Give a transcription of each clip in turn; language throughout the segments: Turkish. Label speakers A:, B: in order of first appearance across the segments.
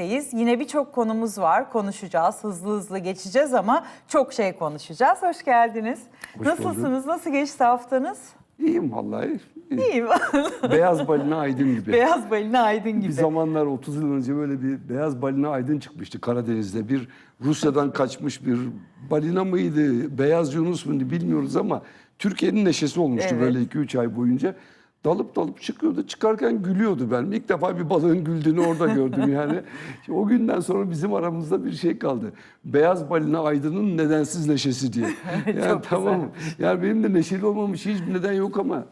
A: birlikteyiz. Yine birçok konumuz var. Konuşacağız. Hızlı hızlı geçeceğiz ama çok şey konuşacağız. Hoş geldiniz.
B: Hoş
A: Nasılsınız? Nasıl geçti haftanız?
B: İyiyim vallahi.
A: İyiyim.
B: Beyaz balina aydın gibi.
A: Beyaz balina aydın
B: Bir
A: gibi.
B: zamanlar 30 yıl önce böyle bir beyaz balina aydın çıkmıştı Karadeniz'de. Bir Rusya'dan kaçmış bir balina mıydı, beyaz yunus muydu bilmiyoruz ama Türkiye'nin neşesi olmuştu
A: Evet.
B: böyle 2-3 ay boyunca. Dalıp dalıp çıkıyordu. Çıkarken gülüyordu ben. İlk defa bir balığın güldüğünü orada gördüm yani. İşte o günden sonra bizim aramızda bir şey kaldı. Beyaz balina aydının nedensiz neşesi diye. Yani tamam mı? Yani benim de neşeli olmam için hiçbir neden yok ama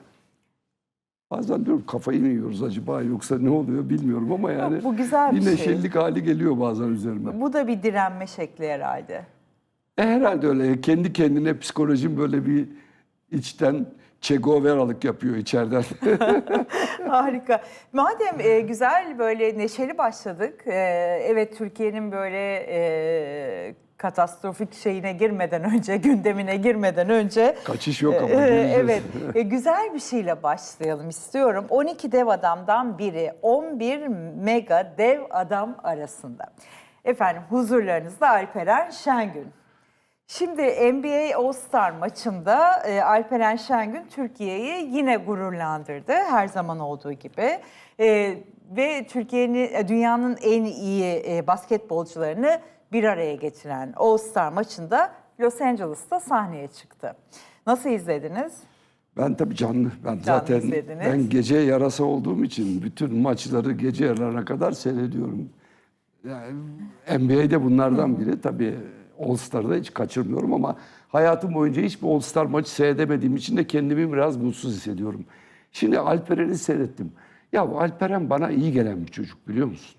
B: Bazen diyorum kafayı mı yiyoruz acaba yoksa ne oluyor bilmiyorum ama yani
A: bu güzel bir şey.
B: neşelilik hali geliyor bazen üzerime.
A: Bu da bir direnme şekli herhalde.
B: E, herhalde öyle kendi kendine psikolojim böyle bir içten Che Guevara'lık yapıyor içeriden.
A: Harika. Madem e, güzel böyle neşeli başladık. e, evet Türkiye'nin böyle e, katastrofik şeyine girmeden önce, gündemine girmeden önce
B: Kaçış yok ama
A: e,
B: gireceğiz.
A: evet e, güzel bir şeyle başlayalım istiyorum. 12 dev adamdan biri 11 mega dev adam arasında. Efendim huzurlarınızda Alperen Şengün. Şimdi NBA All-Star maçında e, Alperen Şengün Türkiye'yi yine gururlandırdı her zaman olduğu gibi. E, ve Türkiye'nin e, dünyanın en iyi e, basketbolcularını bir araya getiren All-Star maçında Los Angeles'ta sahneye çıktı. Nasıl izlediniz?
B: Ben tabii canlı. Ben zaten
A: izlediniz.
B: ben gece yarası olduğum için bütün maçları gece yarılarına kadar seyrediyorum. Yani NBA'de bunlardan biri. Tabii All Star'da hiç kaçırmıyorum ama hayatım boyunca hiçbir All Star maçı seyredemediğim için de kendimi biraz mutsuz hissediyorum. Şimdi Alperen'i seyrettim. Ya bu Alperen bana iyi gelen bir çocuk biliyor musun?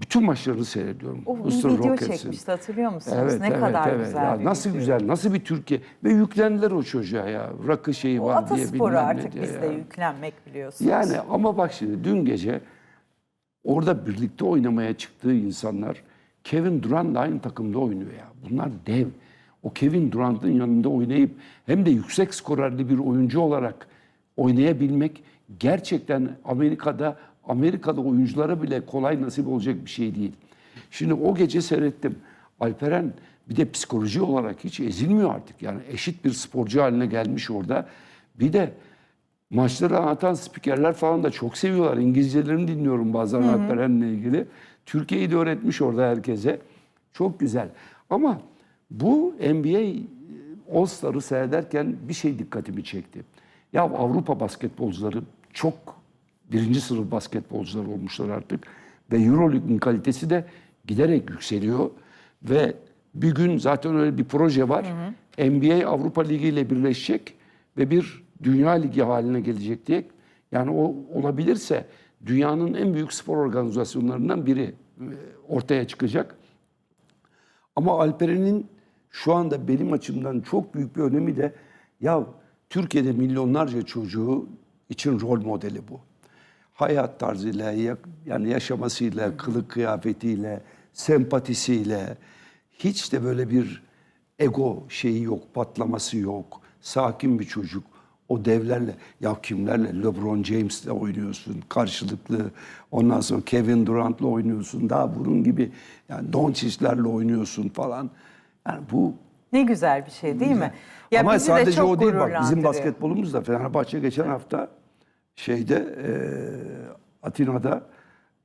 B: Bütün maçlarını seyrediyorum.
A: O
B: Houston
A: video
B: Rockets'in.
A: çekmişti hatırlıyor musunuz?
B: Evet,
A: ne
B: evet,
A: kadar
B: evet.
A: güzel
B: Ya
A: bir
B: nasıl
A: video.
B: güzel, nasıl bir Türkiye. Ve yüklendiler o çocuğa ya. Rakı şeyi
A: O
B: var diye bilmem ne
A: artık
B: diye
A: bizde
B: ya.
A: yüklenmek biliyorsunuz.
B: Yani ama bak şimdi dün gece orada birlikte oynamaya çıktığı insanlar Kevin Durant'la aynı takımda oynuyor ya. Bunlar dev. O Kevin Durant'ın yanında oynayıp hem de yüksek skorerli bir oyuncu olarak oynayabilmek gerçekten Amerika'da Amerika'da oyunculara bile kolay nasip olacak bir şey değil. Şimdi o gece seyrettim. Alperen bir de psikoloji olarak hiç ezilmiyor artık. Yani eşit bir sporcu haline gelmiş orada. Bir de maçları anlatan spikerler falan da çok seviyorlar. İngilizcelerini dinliyorum bazen Alperen'le ilgili. Türkiye'yi de öğretmiş orada herkese. Çok güzel. Ama bu NBA All Star'ı seyrederken bir şey dikkatimi çekti. Ya Avrupa basketbolcuları çok birinci sınıf basketbolcular olmuşlar artık. Ve Euroleague'in kalitesi de giderek yükseliyor. Ve bir gün zaten öyle bir proje var. NBA Avrupa Ligi ile birleşecek ve bir Dünya Ligi haline gelecek diye. Yani o olabilirse dünyanın en büyük spor organizasyonlarından biri e, ortaya çıkacak. Ama Alperen'in şu anda benim açımdan çok büyük bir önemi de ya Türkiye'de milyonlarca çocuğu için rol modeli bu. Hayat tarzıyla, ya- yani yaşamasıyla, kılık kıyafetiyle, sempatisiyle hiç de böyle bir ego şeyi yok, patlaması yok. Sakin bir çocuk. O devlerle, ya kimlerle? LeBron James'le oynuyorsun karşılıklı. Ondan sonra Kevin Durant'la oynuyorsun. Daha bunun gibi yani Doncic'lerle oynuyorsun falan. Yani bu
A: Ne güzel bir şey değil mi? Ya
B: ama
A: bizi de
B: sadece
A: çok
B: o değil bak bizim basketbolumuz da Fenerbahçe geçen hafta şeyde e, Atina'da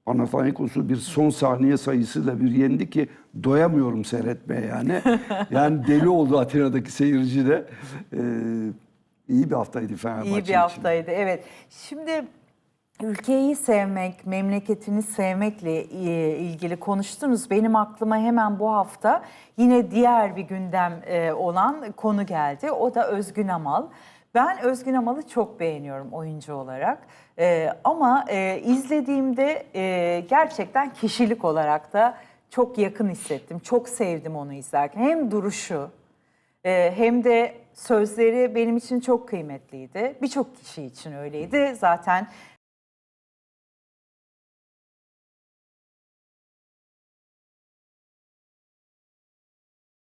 B: Panathinaikos'u bir son saniye sayısıyla bir yendi ki doyamıyorum seyretmeye yani. yani deli oldu Atina'daki seyirci de. E, iyi bir haftaydı Fenerbahçe
A: İyi bir
B: için.
A: haftaydı evet. Şimdi ülkeyi sevmek, memleketini sevmekle e, ilgili konuştunuz. Benim aklıma hemen bu hafta yine diğer bir gündem e, olan konu geldi. O da Özgün Amal. Ben Özgün Amal'ı çok beğeniyorum oyuncu olarak. E, ama e, izlediğimde e, gerçekten kişilik olarak da çok yakın hissettim. Çok sevdim onu izlerken. Hem duruşu, ee, hem de sözleri benim için çok kıymetliydi. Birçok kişi için öyleydi. Zaten